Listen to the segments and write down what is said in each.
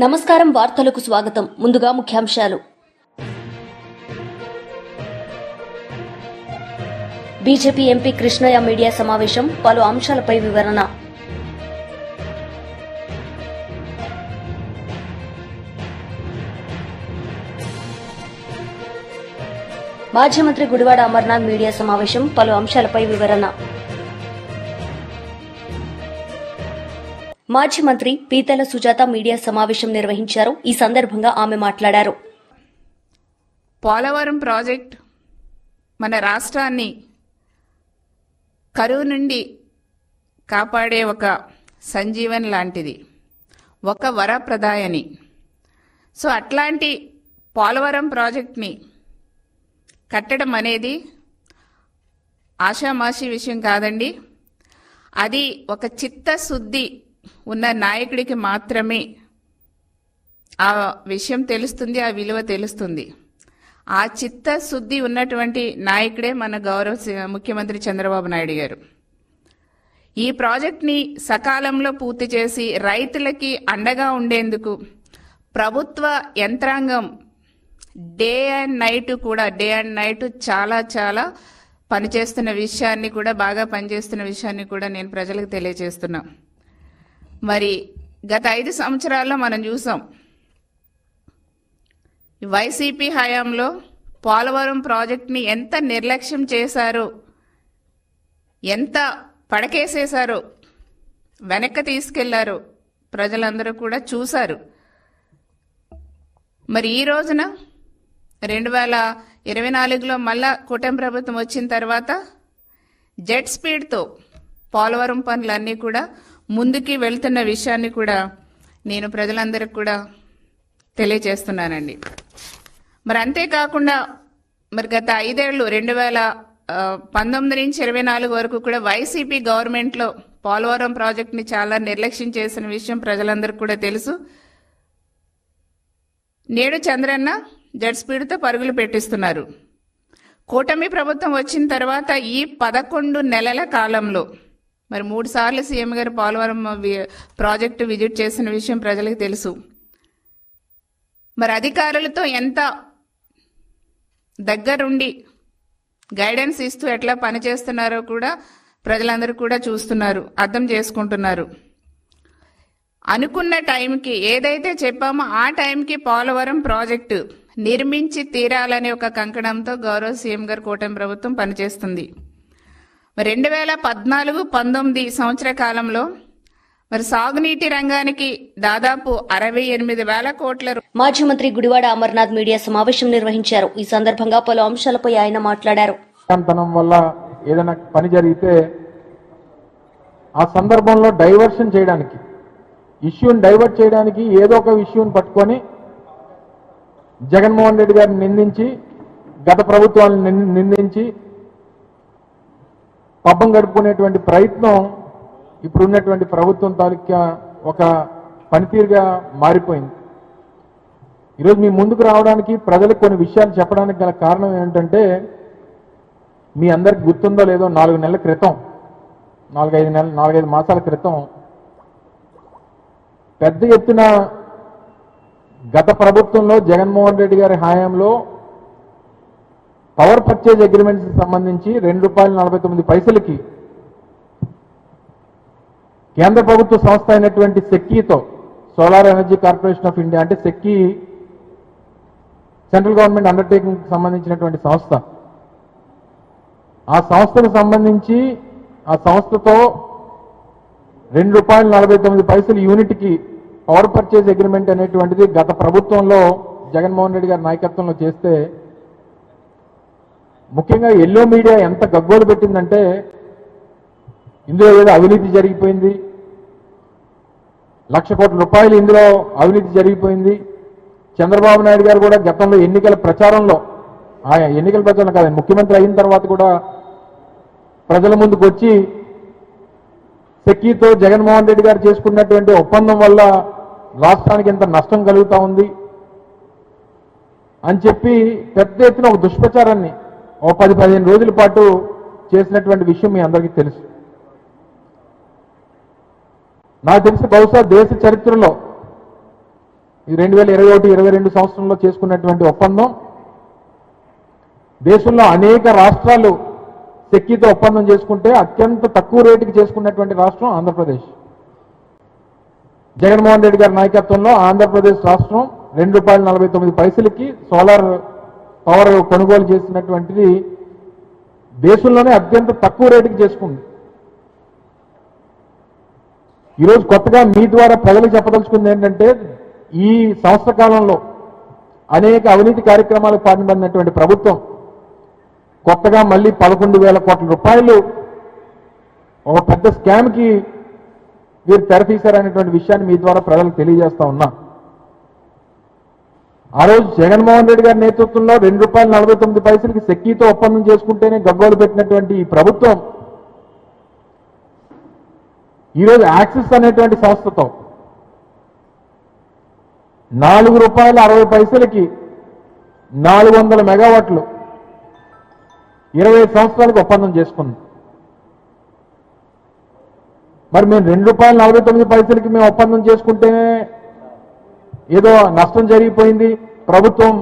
నమస్కారం వార్తలకు స్వాగతం. ముందుగా ముఖ్యాంశాలు. బీజేపీ ఎంపీ కృష్ణయ్య మీడియా సమావేశం పలు అంశాలపై వివరణ. మాజీ మంత్రి గుడివాడ అమర్నాథ్ మీడియా సమావేశం పలు అంశాలపై వివరణ. మాజీ మంత్రి పీతల సుజాత మీడియా సమావేశం నిర్వహించారు. ఈ సందర్భంగా ఆమె మాట్లాడారు. పోలవరం ప్రాజెక్ట్ మన రాష్ట్రాన్ని కరువు నుండి కాపాడే ఒక సంజీవన్ లాంటిది ఒక వరప్రదాయని. సో అట్లాంటి పోలవరం ప్రాజెక్ట్ని కట్టడం అనేది ఆషామాషి విషయం కాదండి. అది ఒక చిత్తశుద్ధి ఉన్న నాయకుడికి మాత్రమే ఆ విషయం తెలుస్తుంది ఆ విలువ తెలుస్తుంది. ఆ చిత్తశుద్ధి ఉన్నటువంటి నాయకుడే మన గౌరవ ముఖ్యమంత్రి చంద్రబాబు నాయుడు గారు. ఈ ప్రాజెక్ట్ని సకాలంలో పూర్తి చేసి రైతులకి అండగా ఉండేందుకు ప్రభుత్వ యంత్రాంగం డే అండ్ నైట్ కూడా డే అండ్ నైట్ చాలా చాలా పనిచేస్తున్న విషయాన్ని కూడా బాగా పనిచేస్తున్న విషయాన్ని కూడా నేను ప్రజలకు తెలియజేస్తున్నాను మరి గత ఐదు సంవత్సరాల్లో మనం చూసాం. వైసీపీ హయాంలో పోలవరం ప్రాజెక్ట్ని ఎంత నిర్లక్ష్యం చేశారో ఎంత పడకేసేశారు వెనక్కి తీసుకెళ్ళారు ప్రజలందరూ కూడా చూశారు. మరి ఈ రోజున రెండు వేల ఇరవై నాలుగులో మళ్ళా కూటమి ప్రభుత్వం వచ్చిన తర్వాత జెట్ స్పీడ్తో పోలవరం పనులన్నీ కూడా ముందుకి వెళ్తున్న విషయాన్ని కూడా నేను ప్రజలందరికీ కూడా తెలియజేస్తున్నానండి. మరి అంతేకాకుండా మరి గత ఐదేళ్ళు రెండు వేల పంతొమ్మిది నుంచి ఇరవై నాలుగు వరకు కూడా వైసీపీ గవర్నమెంట్లో పోలవరం ప్రాజెక్ట్ని చాలా నిర్లక్ష్యం చేసిన విషయం ప్రజలందరికీ కూడా తెలుసు. నేడు చంద్రన్న జెట్ స్పీడ్తో పరుగులు పెట్టిస్తున్నారు. కూటమి ప్రభుత్వం వచ్చిన తర్వాత ఈ పదకొండు నెలల కాలంలో మరి మూడు సార్లు సీఎం గారు పోలవరం ప్రాజెక్టు విజిట్ చేసిన విషయం ప్రజలకు తెలుసు. మరి అధికారులతో ఎంత దగ్గరుండి గైడెన్స్ ఇస్తూ ఎట్లా పనిచేస్తున్నారో కూడా ప్రజలందరూ కూడా చూస్తున్నారు అర్థం చేసుకుంటున్నారు. అనుకున్న టైంకి ఏదైతే చెప్పామో ఆ టైంకి పోలవరం ప్రాజెక్టు నిర్మించి తీరాలనే ఒక కంకణంతో గౌరవ సీఎం గారు కూటమి ప్రభుత్వం పనిచేస్తుంది. రెండు వేల పద్నాలుగు పంతొమ్మిది సంవత్సర కాలంలో మరి సాగునీటి రంగానికి దాదాపు అరవై ఎనిమిది వేల కోట్ల మాజీ మంత్రి గుడివాడ అమర్నాథ్ మీడియా సమావేశం నిర్వహించారు. ఈ సందర్భంగా పలు అంశాలపై ఆయన మాట్లాడారు. వల్ల ఏదైనా పని జరిగితే ఆ సందర్భంలో డైవర్షన్ చేయడానికి ఇష్యూని డైవర్ట్ చేయడానికి ఏదో ఒక ఇష్యూని పట్టుకొని జగన్మోహన్ రెడ్డి గారిని నిందించి గత ప్రభుత్వాలను నిం- నిందించి పబ్బం గడుపుకునేటువంటి ప్రయత్నం ఇప్పుడున్నటువంటి ప్రభుత్వం తాలూకా ఒక పనితీరుగా మారిపోయింది. ఈరోజు మీ ముందుకు రావడానికి ప్రజలకు కొన్ని విషయాలు చెప్పడానికి గల కారణం ఏంటంటే మీ అందరికి గుర్తుందో లేదో నాలుగు నెలల క్రితం నాలుగైదు నెలలు నాలుగైదు మాసాల క్రితం పెద్ద ఎత్తున గత ప్రభుత్వంలో జగన్మోహన్ రెడ్డి గారి హయాంలో పవర్ పర్చేజ్ అగ్రిమెంట్స్ సంబంధించి రెండు రూపాయల నలభై తొమ్మిది పైసలకి కేంద్ర ప్రభుత్వ సంస్థ అయినటువంటి సెక్కీతో solar energy corporation of India అంటే సెక్కీ సెంట్రల్ గవర్నమెంట్ అండర్టేకింగ్ సంబంధించినటువంటి సంస్థ. ఆ సంస్థకు సంబంధించి ఆ సంస్థతో రెండు రూపాయల నలభై తొమ్మిది పైసలు యూనిట్కి పవర్ పర్చేజ్ అగ్రిమెంట్ అనేటువంటిది గత ప్రభుత్వంలో జగన్మోహన్ రెడ్డి గారి నాయకత్వంలో చేస్తే ముఖ్యంగా ఎల్లో మీడియా ఎంత గగ్గోలు పెట్టిందంటే ఇందులో ఏదో అవినీతి జరిగిపోయింది. లక్ష కోట్ల రూపాయలు ఇందులో అవినీతి జరిగిపోయింది. చంద్రబాబు నాయుడు గారు కూడా గతంలో ఎన్నికల ప్రచారంలో ఆ ఎన్నికల ప్రచారం కాదు ముఖ్యమంత్రి అయిన తర్వాత కూడా ప్రజల ముందుకు వచ్చి సెక్కీతో జగన్మోహన్ రెడ్డి గారు చేసుకున్నటువంటి ఒప్పందం వల్ల రాష్ట్రానికి ఎంత నష్టం కలుగుతూ ఉంది అని చెప్పి పెద్ద ఎత్తున ఒక దుష్ప్రచారాన్ని ఓ పది పదిహేను రోజుల పాటు చేసినటువంటి విషయం మీ అందరికీ తెలుసు. నాకు తెలిసి బహుశా దేశ చరిత్రలో ఈ రెండు వేల ఇరవై ఒకటి ఇరవై రెండు సంవత్సరంలో చేసుకున్నటువంటి ఒప్పందం దేశంలో అనేక రాష్ట్రాలు శక్తితో ఒప్పందం చేసుకుంటే అత్యంత తక్కువ రేటుకి చేసుకున్నటువంటి రాష్ట్రం ఆంధ్రప్రదేశ్. జగన్మోహన్ రెడ్డి గారి నాయకత్వంలో ఆంధ్రప్రదేశ్ రాష్ట్రం రెండు రూపాయల నలభై తొమ్మిది పైసలకి సోలార్ పవర్ కొనుగోలు చేసినటువంటిది దేశంలోనే అత్యంత తక్కువ రేటుకి చేసుకుంది. ఈరోజు కొత్తగా మీ ద్వారా ప్రజలకు చెప్పదలుచుకుంది ఏంటంటే ఈ సంవత్సర కాలంలో అనేక అవినీతి కార్యక్రమాలకు పాల్పడినటువంటి ప్రభుత్వం కొత్తగా మళ్ళీ పదకొండు వేల కోట్ల రూపాయలు ఒక పెద్ద స్కామ్కి మీరు తెరతీశారనేటువంటి విషయాన్ని మీ ద్వారా ప్రజలకు తెలియజేస్తా ఉన్నా. ఆ రోజు జగన్మోహన్ రెడ్డి గారి నేతృత్వంలో రెండు రూపాయల నలభై తొమ్మిది పైసలకి సెక్కీతో ఒప్పందం చేసుకుంటేనే గగ్గోలు పెట్టినటువంటి ఈ ప్రభుత్వం. ఈరోజు యాక్సిస్ అనేటువంటి సంస్థతో నాలుగు రూపాయల అరవై పైసలకి నాలుగు వందల మెగావాట్లు ఇరవై సంవత్సరాలకు ఒప్పందం చేసుకుంది మరి మేము రెండు రూపాయల నలభై తొమ్మిది పైసలకి మేము ఒప్పందం చేసుకుంటేనే ఏదో నష్టం జరిగిపోయింది ప్రభుత్వం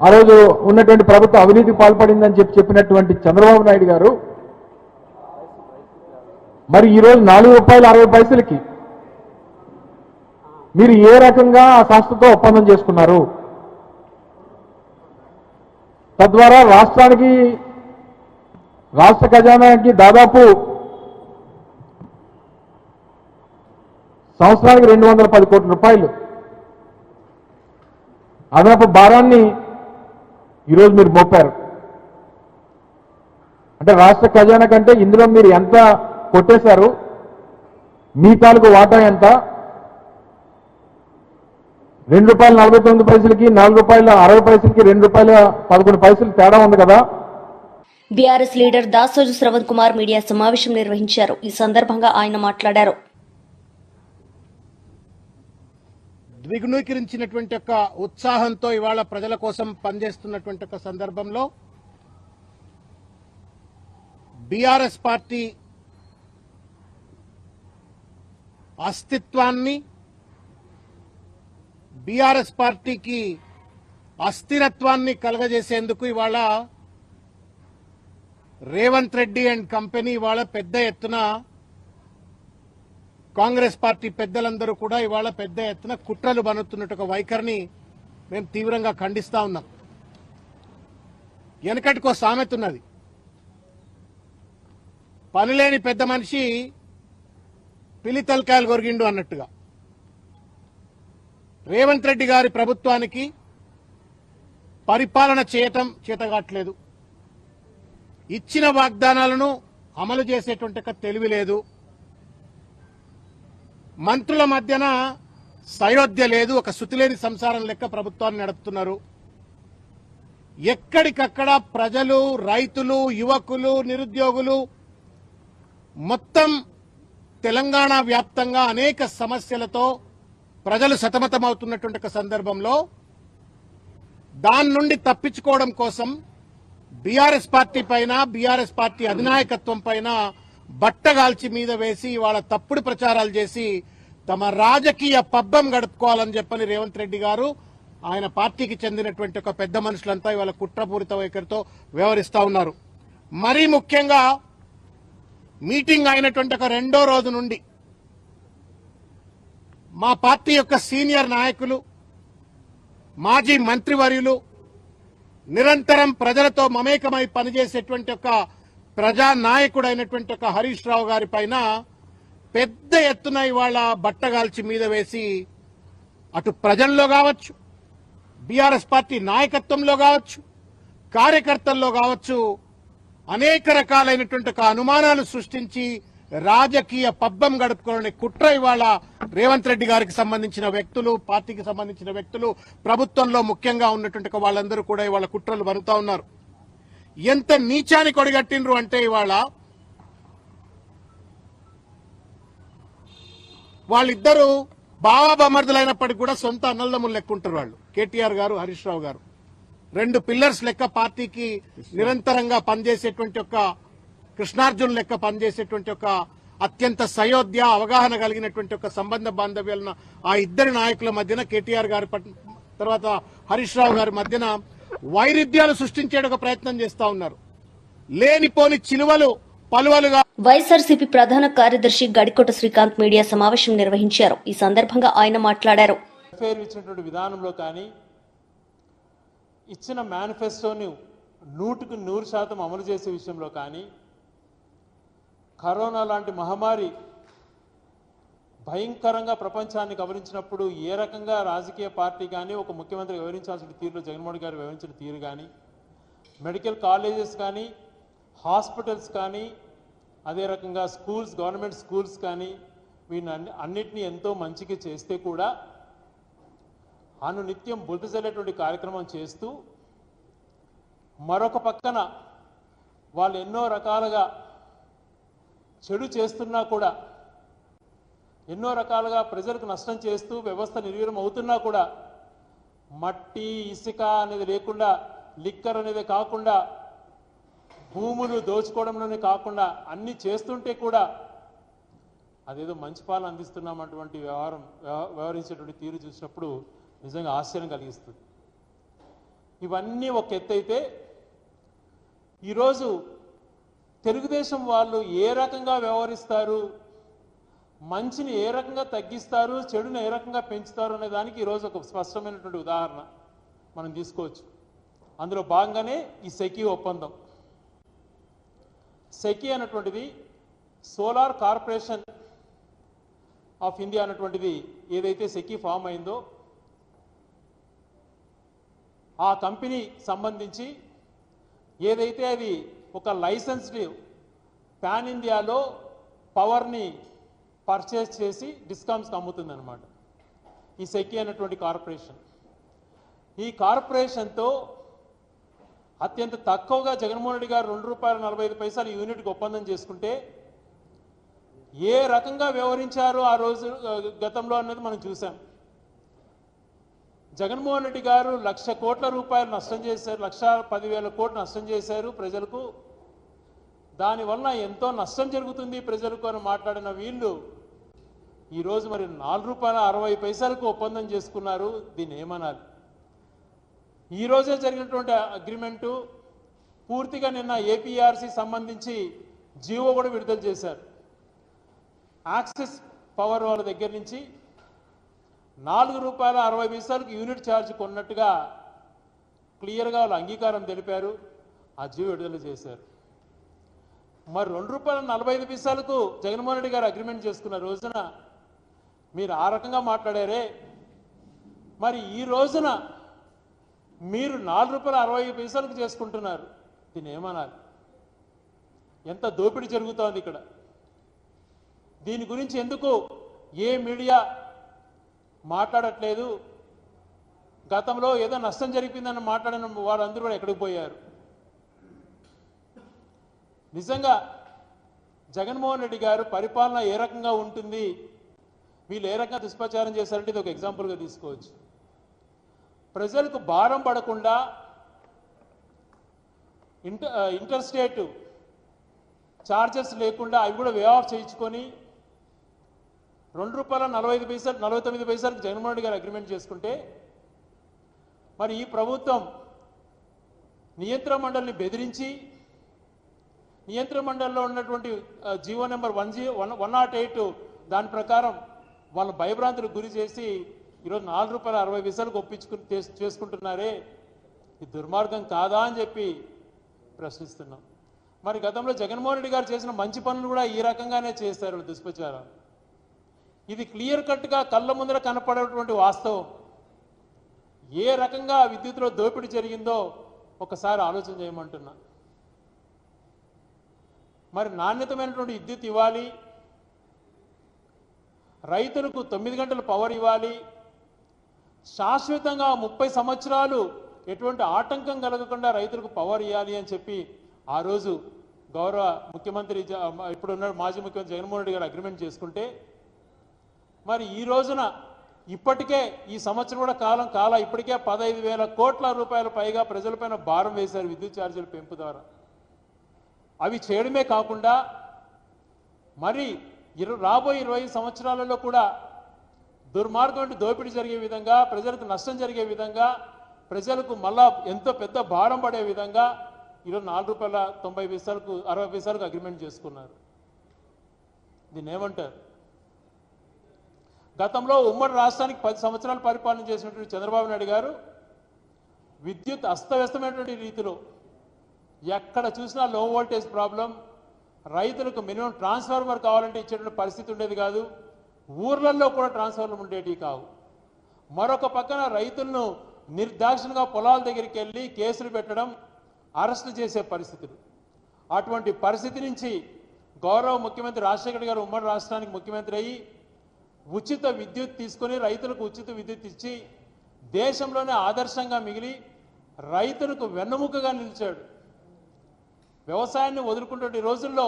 ఆ రోజు ఉన్నటువంటి ప్రభుత్వం అవినీతికి పాల్పడిందని చెప్పి చెప్పినటువంటి చంద్రబాబు నాయుడు గారు మరి ఈరోజు నాలుగు రూపాయలు అరవై పైసలకి మీరు ఏ రకంగా ఆ సంస్థతో ఒప్పందం చేసుకున్నారు? తద్వారా రాష్ట్రానికి రాష్ట్ర ఖజానాకి దాదాపు సంవత్సరానికి రెండు వందల పది కోట్ల రూపాయలు అదనపు భారాన్ని ఈరోజు మీరు మోపారు. అంటే రాష్ట్ర ఖజానా కంటే ఇందులో మీరు ఎంత కొట్టేశారు మీ తాలూకు వాటా ఎంత? రెండు రూపాయల నలభై తొమ్మిది పైసలకి నాలుగు రూపాయల అరవై పైసలకి రెండు రూపాయల పదకొండు పైసలు తేడా ఉంది కదా? BRS leader Dasoju Sravan Kumar media సమావేశం నిర్వహించారు. ఈ సందర్భంగా ఆయన మాట్లాడారు. ద్విగుణీకరించినటువంటి యొక్క ఉత్సాహంతో ఇవాళ ప్రజల కోసం పనిచేస్తున్నటువంటి ఒక సందర్భంలో బీఆర్ఎస్ పార్టీ అస్తిత్వాన్ని బీఆర్ఎస్ పార్టీకి అస్థిరత్వాన్ని కలగజేసేందుకు ఇవాళ రేవంత్ రెడ్డి అండ్ కంపెనీ ఇవాళ పెద్ద ఎత్తున కాంగ్రెస్ పార్టీ పెద్దలందరూ కూడా ఇవాళ పెద్ద ఎత్తున కుట్రలు బనుతున్నట్టు ఒక వైఖరిని మేము తీవ్రంగా ఖండిస్తా ఉన్నాం. వెనకటికో సామెత ఉన్నది. పనిలేని పెద్ద మనిషి పిలి తలకాయలు కొరిగిండు అన్నట్టుగా. రేవంత్ రెడ్డి గారి ప్రభుత్వానికి పరిపాలన చేయటం చేతగాట్లేదు. ఇచ్చిన వాగ్దానాలను అమలు చేసేటువంటి తెలివి లేదు. మంత్రుల మధ్యన సయోధ్య లేదు ఒక శుతిలేని సంసారం లెక్క ప్రభుత్వాన్ని నడుపుతున్నారు. ఎక్కడికక్కడ ప్రజలు రైతులు యువకులు నిరుద్యోగులు మొత్తం తెలంగాణ వ్యాప్తంగా అనేక సమస్యలతో ప్రజలు సతమతమవుతున్నటువంటి ఒక సందర్భంలో దాని నుండి తప్పించుకోవడం కోసం బీఆర్ఎస్ పార్టీ పైన బీఆర్ఎస్ పార్టీ అధినాయకత్వం పైన బట్టగాల్చి మీద వేసి వాళ్ళ తప్పుడు ప్రచారాలు చేసి తమ రాజకీయ పబ్బం గడుపుకోవాలని చెప్పని రేవంత్ రెడ్డి గారు ఆయన పార్టీకి చెందినటువంటి ఒక పెద్ద మనుషులంతా ఇవాళ కుట్రపూరిత వైఖరితో వ్యవహరిస్తా ఉన్నారు. మరీ ముఖ్యంగా మీటింగ్ అయినటువంటి ఒక రెండో రోజు నుండి మా పార్టీ యొక్క సీనియర్ నాయకులు మాజీ మంత్రివర్యులు నిరంతరం ప్రజలతో మమేకమై పనిచేసేటువంటి ఒక ప్రజా నాయకుడైనటువంటి ఒక హరీష్ రావు గారి పైన పెద్ద ఎత్తున ఇవాళ బట్టగాల్చి మీద వేసి అటు ప్రజల్లో కావచ్చు బీఆర్ఎస్ పార్టీ నాయకత్వంలో కావచ్చు కార్యకర్తల్లో కావచ్చు అనేక రకాలైనటువంటి ఒక అనుమానాలు సృష్టించి రాజకీయ పబ్బం గడుపుకోవాలని కుట్ర ఇవాళ రేవంత్ రెడ్డి గారికి సంబంధించిన వ్యక్తులు పార్టీకి సంబంధించిన వ్యక్తులు ప్రభుత్వంలో ముఖ్యంగా ఉన్నటువంటి వాళ్ళందరూ కూడా ఇవాళ కుట్రలు వరుతా ఉన్నారు. ఎంత నీచాన్ని కొడగట్టిండ్రు అంటే ఇవాళ వాళ్ళిద్దరూ బావాబమర్దులైనప్పటికీ కూడా సొంత అన్నదమ్ములు లెక్కుంటారు వాళ్ళు. కేటీఆర్ గారు హరీష్ రావు గారు. రెండు పిల్లర్స్ లెక్క పార్టీకి నిరంతరంగా పనిచేసేటువంటి ఒక కృష్ణార్జున్ లెక్క పనిచేసేటువంటి ఒక అత్యంత సయోధ్య అవగాహన కలిగినటువంటి ఒక సంబంధ బాంధవ్యాలను ఆ ఇద్దరి నాయకుల మధ్యన కేటీఆర్ గారి తర్వాత హరీష్ రావు గారి మధ్యన వైరుధ్యాలు సృష్టించే ఒక ప్రయత్నం చేస్తా ఉన్నారు. లేనిపోని చిలువలు పలువలుగా వైఎస్ఆర్సీపీ ప్రధాన కార్యదర్శి గడికోట శ్రీకాంత్ మీడియా సమావేశం నిర్వహించారు. ఈ సందర్భంగా ఆయన మాట్లాడారు. ఇచ్చినటువంటి విధానంలో కానీ ఇచ్చిన మేనిఫెస్టోని నూటికి నూరు శాతం అమలు చేసే విషయంలో కానీ కరోనా లాంటి మహమ్మారి భయంకరంగా ప్రపంచాన్ని గమనించినప్పుడు ఏ రకంగా రాజకీయ పార్టీ కానీ ఒక ముఖ్యమంత్రి వివరించాల్సిన తీరులో జగన్మోహన్ గారు వివరించిన తీరు కానీ మెడికల్ కాలేజెస్ కానీ హాస్పిటల్స్ కానీ అదే రకంగా స్కూల్స్ గవర్నమెంట్ స్కూల్స్ కానీ వీటిని అన్ని అన్నిటినీ ఎంతో మంచిగా చేస్తే కూడా అను నిత్యం బుద్ధి చల్లేటువంటి కార్యక్రమం చేస్తూ మరొక పక్కన వాళ్ళు ఎన్నో రకాలుగా చెడు చేస్తున్నా కూడా ఎన్నో రకాలుగా ప్రజలకు నష్టం చేస్తూ వ్యవస్థ నిర్వీర్యం అవుతున్నా కూడా మట్టి ఇసుక అనేది లేకుండా లిక్కర్ అనేది కాకుండా భూములు దోచుకోవడంలోనే కాకుండా అన్ని చేస్తుంటే కూడా అదేదో మంచి పాలన అందిస్తున్నామన్నటువంటి వ్యవహారం వ్యవ- వ్యవహరించేటువంటి తీరు చూసినప్పుడు నిజంగా ఆశ్చర్యం కలిగిస్తుంది. ఇవన్నీ ఒక ఎత్తైతే ఈరోజు తెలుగుదేశం వాళ్ళు ఏ రకంగా వ్యవహరిస్తారు? మంచిని ఏ రకంగా తగ్గిస్తారు చెడుని ఏ రకంగా పెంచుతారు అనే దానికి ఈరోజు ఒక స్పష్టమైనటువంటి ఉదాహరణ మనం తీసుకోవచ్చు. అందులో భాగంగానే ఈ సెకీ ఒప్పందం. సెకీ అనేటువంటిది సోలార్ కార్పొరేషన్ ఆఫ్ ఇండియా అన్నటువంటిది ఏదైతే సెకీ ఫామ్ అయిందో ఆ కంపెనీ సంబంధించి ఏదైతే అది ఒక లైసెన్స్డ్ పాన్ ఇండియాలో పవర్ని పర్చేస్ చేసి డిస్కామ్స్కి అమ్ముతుందన్నమాట ఈ సెకి అనేటువంటి కార్పొరేషన్ ఈ కార్పొరేషన్తో అత్యంత తక్కువగా జగన్మోహన్ రెడ్డి గారు రెండు రూపాయల నలభై ఐదు పైసలు యూనిట్కి ఒప్పందం చేసుకుంటే ఏ రకంగా వ్యవహరించారు ఆ రోజు గతంలో అన్నది మనం చూసాం. జగన్మోహన్ రెడ్డి గారు లక్ష కోట్ల రూపాయలు నష్టం చేశారు లక్ష పదివేల కోట్లు నష్టం చేశారు ప్రజలకు. దానివల్ల ఎంతో నష్టం జరుగుతుంది ప్రజలకు అని మాట్లాడిన వీళ్ళు. ఈరోజు మరి నాలుగు రూపాయల అరవై పైసలకు ఒప్పందం చేసుకున్నారు దీన్ని ఏమనాలి? ఈ రోజే జరిగినటువంటి అగ్రిమెంటు పూర్తిగా నిన్న ఏపీఆర్సీ సంబంధించి జీవో కూడా విడుదల చేశారు. యాక్సెస్ పవర్ వాళ్ళ దగ్గర నుంచి నాలుగు రూపాయల అరవై పైసలకు యూనిట్ ఛార్జ్ కొన్నట్టుగా క్లియర్గా వాళ్ళు అంగీకారం తెలిపారు ఆ జీవో విడుదల చేశారు. మరి రెండు రూపాయల నలభై ఐదు పైసలకు జగన్మోహన్ రెడ్డి గారు అగ్రిమెంట్ చేసుకున్న రోజున మీరు ఆ రకంగా మాట్లాడారే? మరి ఈ రోజున మీరు నాలుగు రూపాయల అరవై ఐదు పైసలకు చేసుకుంటున్నారు. దీన్ని ఏమనాలి? ఎంత దోపిడీ జరుగుతోంది ఇక్కడ. దీని గురించి ఎందుకు ఏ మీడియా మాట్లాడట్లేదు? గతంలో ఏదో నష్టం జరిగిందని మాట్లాడిన వారందరూ కూడా ఎక్కడికి పోయారు? నిజంగా జగన్మోహన్ రెడ్డి గారు పరిపాలన ఏ రకంగా ఉంటుంది? వీళ్ళు ఏ రకంగా దుష్ప్రచారం చేశారంటే ఇది ఒక ఎగ్జాంపుల్గా తీసుకోవచ్చు. ప్రజలకు భారం పడకుండా ఇంటర్ ఇంటర్ స్టేట్ ఛార్జెస్ లేకుండా అవి కూడా వే ఆఫ్ చేయించుకొని రెండు రూపాయల నలభై ఐదు పైసలు నలభై తొమ్మిది పైసలకు జగన్మోహన్ రెడ్డి గారు అగ్రిమెంట్ చేసుకుంటే మరి ఈ ప్రభుత్వం నియంత్రణ మండలిని బెదిరించి నియంత్రణ మండలిలో ఉన్నటువంటి GO number one G one one nought eight దాని ప్రకారం వాళ్ళ భయభ్రాంతులకు గురి చేసి ఈరోజు నాలుగు రూపాయల అరవై పైసలకు ఒప్పించుకుని చేసుకుంటున్నారే. ఇది దుర్మార్గం కాదా అని చెప్పి ప్రశ్నిస్తున్నాం. మరి గతంలో జగన్మోహన్ రెడ్డి గారు చేసిన మంచి పనులు కూడా ఈ రకంగానే చేస్తారు దుష్ప్రచారం. ఇది క్లియర్ కట్గా కళ్ళ ముందర కనపడేటువంటి వాస్తవం. ఏ రకంగా విద్యుత్లో దోపిడీ జరిగిందో ఒకసారి ఆలోచన చేయమంటున్నా. మరి నాణ్యతమైనటువంటి విద్యుత్ ఇవ్వాలి. రైతులకు తొమ్మిది గంటల పవర్ ఇవ్వాలి. శాశ్వతంగా ముప్పై సంవత్సరాలు ఎటువంటి ఆటంకం కలగకుండా రైతులకు పవర్ ఇవ్వాలి అని చెప్పి ఆ రోజు గౌరవ ముఖ్యమంత్రి ఇప్పుడున్న మాజీ ముఖ్యమంత్రి జగన్మోహన్ రెడ్డి గారు అగ్రిమెంట్ చేసుకుంటే మరి ఈ రోజున ఇప్పటికే ఈ సంవత్సరం కూడా కాలం కాల ఇప్పటికే పదహైదు వేల కోట్ల రూపాయల పైగా ప్రజలపైన భారం వేశారు విద్యుత్ ఛార్జీల పెంపు ద్వారా. అవి చేయడమే కాకుండా మరి ఇరు రాబోయే ఇరవై సంవత్సరాలలో కూడా దుర్మార్గం దోపిడీ జరిగే విధంగా ప్రజలకు నష్టం జరిగే విధంగా ప్రజలకు మళ్ళా ఎంతో పెద్ద భారం పడే విధంగా ఈరోజు నాలుగు రూపాయల తొంభై పైసలకు అరవై పైసలకు అగ్రిమెంట్ చేసుకున్నారు. దీన్ని ఏమంటారు? గతంలో ఉమ్మడి రాష్ట్రానికి పది సంవత్సరాలు పరిపాలన చేసినటువంటి చంద్రబాబు నాయుడు గారు విద్యుత్ అస్తవ్యస్తమైనటువంటి రీతిలో ఎక్కడ చూసినా లో వోల్టేజ్ ప్రాబ్లం రైతులకు మినిమం ట్రాన్స్ఫార్మర్ కావాలంటే ఇచ్చేటువంటి పరిస్థితి ఉండేది కాదు. ఊర్లలో కూడా ట్రాన్స్ఫార్మర్ ఉండేటివి కావు. మరొక పక్కన రైతులను నిర్దాక్షిణగా పొలాల దగ్గరికి వెళ్ళి కేసులు పెట్టడం అరెస్టు చేసే పరిస్థితులు. అటువంటి పరిస్థితి నుంచి గౌరవ ముఖ్యమంత్రి రాజశేఖర్ గారు ఉమ్మడి రాష్ట్రానికి ముఖ్యమంత్రి అయ్యి ఉచిత విద్యుత్ తీసుకొని రైతులకు ఉచిత విద్యుత్ ఇచ్చి దేశంలోనే ఆదర్శంగా మిగిలి రైతులకు వెన్నెముకగా నిలిచాడు. వ్యవసాయాన్ని వదులుకుంటున్న రోజుల్లో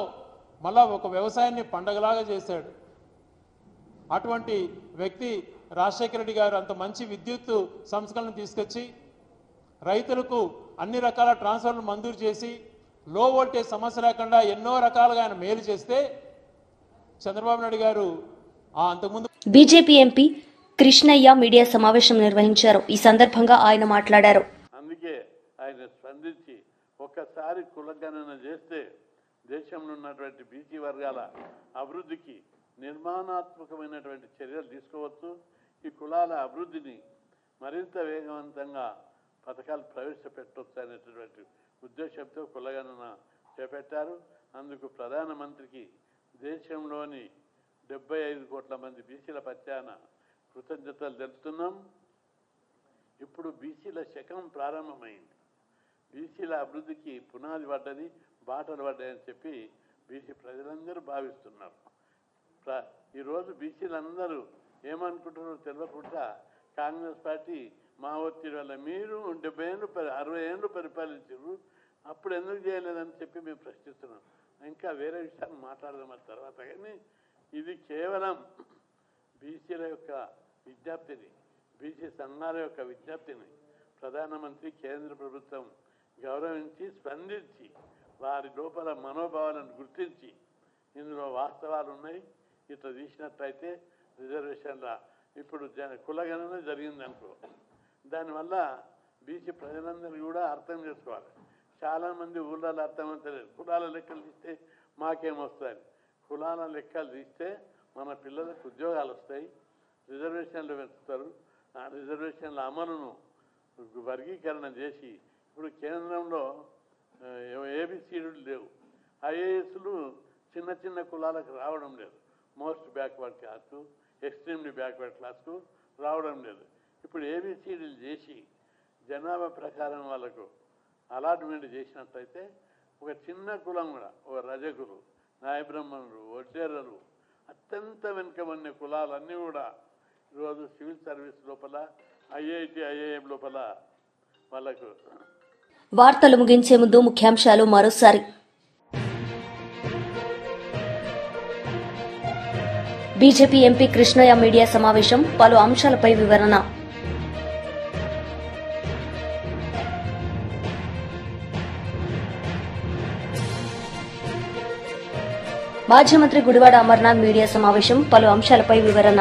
మళ్ళా ఒక వ్యవసాయాన్ని పండగలాగా చేశాడు. అటువంటి వ్యక్తి రాజశేఖర రెడ్డి గారు అంత మంచి విద్యుత్ సంస్కరణ తీసుకొచ్చి రైతులకు అన్ని రకాల ట్రాన్స్ఫర్లు మంజూరు చేసి లో వోల్టేజ్ సమస్య లేకుండా ఎన్నో రకాలుగా ఆయన మేలు చేస్తే చంద్రబాబు నాయుడు గారు ఆ అంతకుముందు బీజేపీ ఎంపీ కృష్ణయ్య మీడియా సమావేశం నిర్వహించారు. ఈ సందర్భంగా ఆయన మాట్లాడారు. అందుకే ఆయన స్పందించి ఒక్కసారి కులగణన చేస్తే దేశంలో ఉన్నటువంటి బీసీ వర్గాల అభివృద్ధికి నిర్మాణాత్మకమైనటువంటి చర్యలు తీసుకోవచ్చు. ఈ కులాల అభివృద్ధిని మరింత వేగవంతంగా పథకాలు ప్రవేశపెట్టవచ్చు అనేటటువంటి ఉద్దేశంతో కులగణన చేపట్టారు. అందుకు ప్రధానమంత్రికి దేశంలోని డెబ్బై ఐదు కోట్ల మంది బీసీల పత్యాన కృతజ్ఞతలు తెలుపుతున్నాం. ఇప్పుడు బీసీల శకం ప్రారంభమైంది. బీసీల అభివృద్ధికి పునాది పడ్డది బాటలు పడ్డాయని చెప్పి బీసీ ప్రజలందరూ భావిస్తున్నారు. ప్ర- ఈరోజు బీసీలందరూ ఏమనుకుంటున్నారో తెలియకుండా కాంగ్రెస్ పార్టీ మా ఒత్తిడి వల్ల మీరు డెబ్బై ఏళ్ళు అరవై ఏళ్ళు పరిపాలించారు అప్పుడు ఎందుకు చేయలేదని చెప్పి మేము ప్రశ్నిస్తున్నాం. ఇంకా వేరే విషయాలు మాట్లాడదాం తర్వాత. కానీ ఇది కేవలం బీసీల యొక్క విజ్ఞప్తిని బీసీ సంఘాల యొక్క విజ్ఞప్తిని ప్రధానమంత్రి కేంద్ర ప్రభుత్వం గౌరవించి స్పందించి వారి లోపల మనోభావాలను గుర్తించి ఇందులో వాస్తవాలు ఉన్నాయి. ఇట్లా తీసినట్లయితే రిజర్వేషన్ల ఇప్పుడు జన కులగణన జరిగింది అనుకో. దానివల్ల బీసీ ప్రజలందరూ కూడా అర్థం చేసుకోవాలి. చాలామంది ఊళ్ళలో అర్థమవుతలేదు. కులాల లెక్కలు తీస్తే మాకేమొస్తాయి? కులాల లెక్కలు తీస్తే మన పిల్లలకు ఉద్యోగాలు వస్తాయి. రిజర్వేషన్లు పెంచుతారు. ఆ రిజర్వేషన్ల అమలును వర్గీకరణ చేసి ఇప్పుడు కేంద్రంలో ఏబిసిడీలు లేవు. ఐఏఎస్లు చిన్న చిన్న కులాలకు రావడం లేదు. మోస్ట్ బ్యాక్వర్డ్ క్లాస్కు ఎక్స్ట్రీమ్లీ బ్యాక్వర్డ్ క్లాస్కు రావడం లేదు. ఇప్పుడు ఏబీసీడీలు చేసి జనాభా ప్రకారం వాళ్ళకు అలాట్మెంట్ చేసినట్లయితే ఒక చిన్న కులం కూడా ఒక రజకులు నాయబ్రహ్మణులు వడ్డేరలు అత్యంత వెనుకబడిన కులాలన్నీ కూడా ఈరోజు సివిల్ సర్వీస్ లోపల ఐఐటి ఐఐఎం లోపల వాళ్ళకు వార్తలు ముగించే ముందు ముఖ్యాంశాలు మరోసారి. బీజేపీ ఎంపీ కృష్ణయ్య మీడియా సమావేశం పలు అంశాలపై వివరణ. మాజీ మంత్రి గుడివాడ అమర్నాథ్ మీడియా సమావేశం పలు అంశాలపై వివరణ.